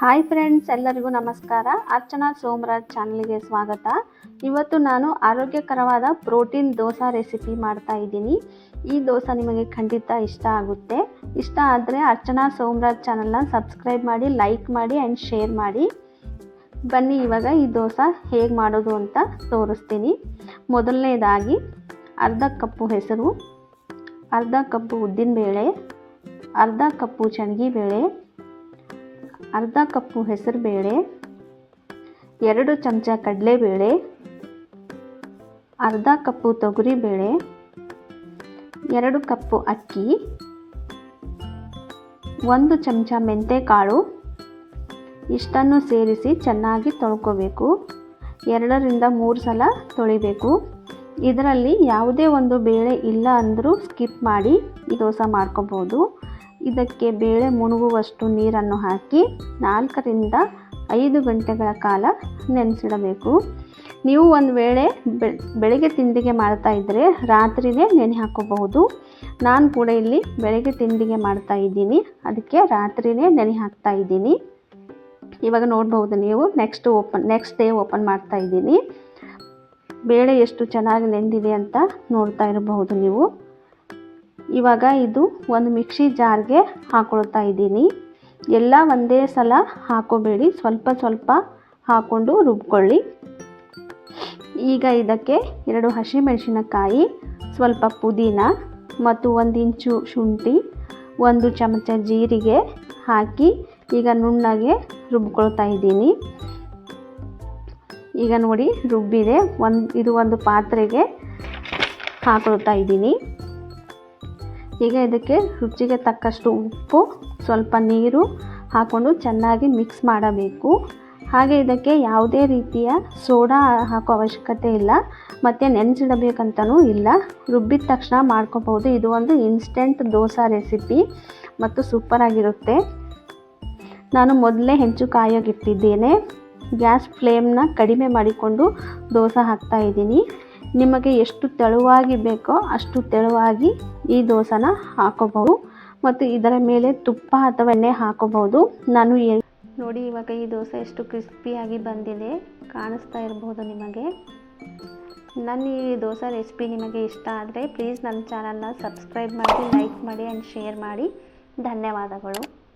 Hi friends, ಎಲ್ಲರಿಗೂ ನಮಸ್ಕಾರ. ಅರ್ಚನಾ ಸೋಮರಾಜ್ ಚಾನಲ್ಗೆ ಸ್ವಾಗತ. ಇವತ್ತು ನಾನು ಆರೋಗ್ಯಕರವಾದ ಪ್ರೋಟೀನ್ ದೋಸಾ ರೆಸಿಪಿ ಮಾಡ್ತಾ ಇದ್ದೀನಿ. ಈ ದೋಸೆ ನಿಮಗೆ ಖಂಡಿತ ಇಷ್ಟ ಆಗುತ್ತೆ. ಇಷ್ಟ ಆದರೆ ಅರ್ಚನಾ ಸೋಮರಾಜ್ ಚಾನಲ್ನ ಸಬ್ಸ್ಕ್ರೈಬ್ ಮಾಡಿ, ಲೈಕ್ ಮಾಡಿ ಆ್ಯಂಡ್ ಶೇರ್ ಮಾಡಿ. ಬನ್ನಿ, ಇವಾಗ ಈ ದೋಸೆ ಹೇಗೆ ಮಾಡೋದು ಅಂತ ತೋರಿಸ್ತೀನಿ. ಮೊದಲನೇದಾಗಿ ಅರ್ಧ ಕಪ್ಪು ಹೆಸರು, ಅರ್ಧ ಕಪ್ಪು ಉದ್ದಿನಬೇಳೆ, ಅರ್ಧ ಕಪ್ಪು ಬೇಳೆ ಅರ್ಧ ಕಪ್ಪು ಹೆಸರುಬೇಳೆ, ಎರಡು ಚಮಚ ಕಡಲೆಬೇಳೆ, ಅರ್ಧ ಕಪ್ಪು ತೊಗರಿಬೇಳೆ, ಎರಡು ಕಪ್ಪು ಅಕ್ಕಿ, ಒಂದು ಚಮಚ ಮೆಂತೆಕಾಳು, ಇಷ್ಟನ್ನು ಸೇರಿಸಿ ಚೆನ್ನಾಗಿ ತೊಳ್ಕೋಬೇಕು. ಎರಡರಿಂದ ಮೂರು ಸಲ ತೊಳಿಬೇಕು. ಇದರಲ್ಲಿ ಯಾವುದೇ ಒಂದು ಬೇಳೆ ಇಲ್ಲ ಅಂದರೂ ಸ್ಕಿಪ್ ಮಾಡಿ ಈ ದೋಸೆ ಮಾಡ್ಕೋಬೋದು. ಇದಕ್ಕೆ ಬೇಳೆ ಮುಳುಗುವಷ್ಟು ನೀರನ್ನು ಹಾಕಿ ನಾಲ್ಕರಿಂದ ಐದು ಗಂಟೆಗಳ ಕಾಲ ನೆನೆಸಿಡಬೇಕು. ನೀವು ಒಂದು ವೇಳೆ ಬೆಳಗ್ಗೆ ತಿಂಡಿಗೆ ಮಾಡ್ತಾ ಇದ್ದರೆ ರಾತ್ರಿನೇ ನೆನೆ ಹಾಕೋಬಹುದು. ನಾನು ಕೂಡ ಇಲ್ಲಿ ಬೆಳಗ್ಗೆ ತಿಂಡಿಗೆ ಮಾಡ್ತಾ ಇದ್ದೀನಿ. ಅದಕ್ಕೆ ರಾತ್ರಿನೇ ನೆನೆ ಹಾಕ್ತಾ ಇದ್ದೀನಿ. ಇವಾಗ ನೋಡ್ಬೋದು ನೀವು next open next day open ಮಾಡ್ತಾ ಇದ್ದೀನಿ. ಬೇಳೆ ಎಷ್ಟು ಚೆನ್ನಾಗಿ ನೆಂದಿದೆ ಅಂತ ನೋಡ್ತಾ ಇರಬಹುದು ನೀವು. ಇವಾಗ ಇದು ಒಂದು ಮಿಕ್ಸಿ ಜಾರ್ಗೆ ಹಾಕೊಳ್ತಾ ಇದ್ದೀನಿ. ಎಲ್ಲ ಒಂದೇ ಸಲ ಹಾಕೋಬೇಡಿ. ಸ್ವಲ್ಪ ಸ್ವಲ್ಪ ಹಾಕ್ಕೊಂಡು ರುಬ್ಕೊಳ್ಳಿ. ಈಗ ಇದಕ್ಕೆ ಎರಡು ಹಸಿಮೆಣಸಿನಕಾಯಿ, ಸ್ವಲ್ಪ ಪುದೀನ ಮತ್ತು ಒಂದಿಂಚು ಶುಂಠಿ, ಒಂದು ಚಮಚ ಜೀರಿಗೆ ಹಾಕಿ ಈಗ ನುಣ್ಣಗೆ ರುಬ್ಕೊಳ್ತಾ ಇದ್ದೀನಿ. ಈಗ ನೋಡಿ ರುಬ್ಬಿದೆ. ಒಂದು ಇದು ಒಂದು ಪಾತ್ರೆಗೆ ಹಾಕೊಳ್ತಾ ಇದ್ದೀನಿ. ಈಗ ಇದಕ್ಕೆ ರುಚಿಗೆ ತಕ್ಕಷ್ಟು ಉಪ್ಪು, ಸ್ವಲ್ಪ ನೀರು ಹಾಕ್ಕೊಂಡು ಚೆನ್ನಾಗಿ ಮಿಕ್ಸ್ ಮಾಡಬೇಕು. ಹಾಗೆ ಇದಕ್ಕೆ ಯಾವುದೇ ರೀತಿಯ ಸೋಡಾ ಹಾಕೋ ಅವಶ್ಯಕತೆ ಇಲ್ಲ. ಮತ್ತು ನೆನೆಸಿಡಬೇಕಂತನೂ ಇಲ್ಲ. ರುಬ್ಬಿದ ತಕ್ಷಣ ಮಾಡ್ಕೋಬೋದು ಇದು ಒಂದು ಇನ್ಸ್ಟೆಂಟ್ ದೋಸೆ ರೆಸಿಪಿ ಮತ್ತು ಸೂಪರಾಗಿರುತ್ತೆ ನಾನು ಮೊದಲೇ ಹೆಂಚು ಕಾಯೋಗಿಟ್ಟಿದ್ದೇನೆ. ಗ್ಯಾಸ್ ಫ್ಲೇಮ್ನ ಕಡಿಮೆ ಮಾಡಿಕೊಂಡು ದೋಸೆ ಹಾಕ್ತಾ ಇದ್ದೀನಿ. ನಿಮಗೆ ಎಷ್ಟು ತೆಳುವಾಗಿ ಬೇಕೋ ಅಷ್ಟು ತೆಳುವಾಗಿ ಈ ದೋಸೆನ ಹಾಕೋಬಹುದು. ಮತ್ತು ಇದರ ಮೇಲೆ ತುಪ್ಪ ಅಥವಾ ಎಣ್ಣೆ ಹಾಕೋಬಹುದು. ನಾನು ನೋಡಿ, ಇವಾಗ ಈ ದೋಸೆ ಎಷ್ಟು ಕ್ರಿಸ್ಪಿಯಾಗಿ ಬಂದಿದೆ. ಕಾಣಿಸ್ತಾ ಇರಬಹುದು ನಿಮಗೆ. ನನ್ನ ಈ ದೋಸೆ ರೆಸಿಪಿ ನಿಮಗೆ ಇಷ್ಟ ಆದರೆ ಪ್ಲೀಸ್ ನನ್ನ ಚಾನಲ್ನ ಸಬ್ಸ್ಕ್ರೈಬ್ ಮಾಡಿ, ಲೈಕ್ ಮಾಡಿ, ಆ್ಯಂಡ್ ಶೇರ್ ಮಾಡಿ. ಧನ್ಯವಾದಗಳು.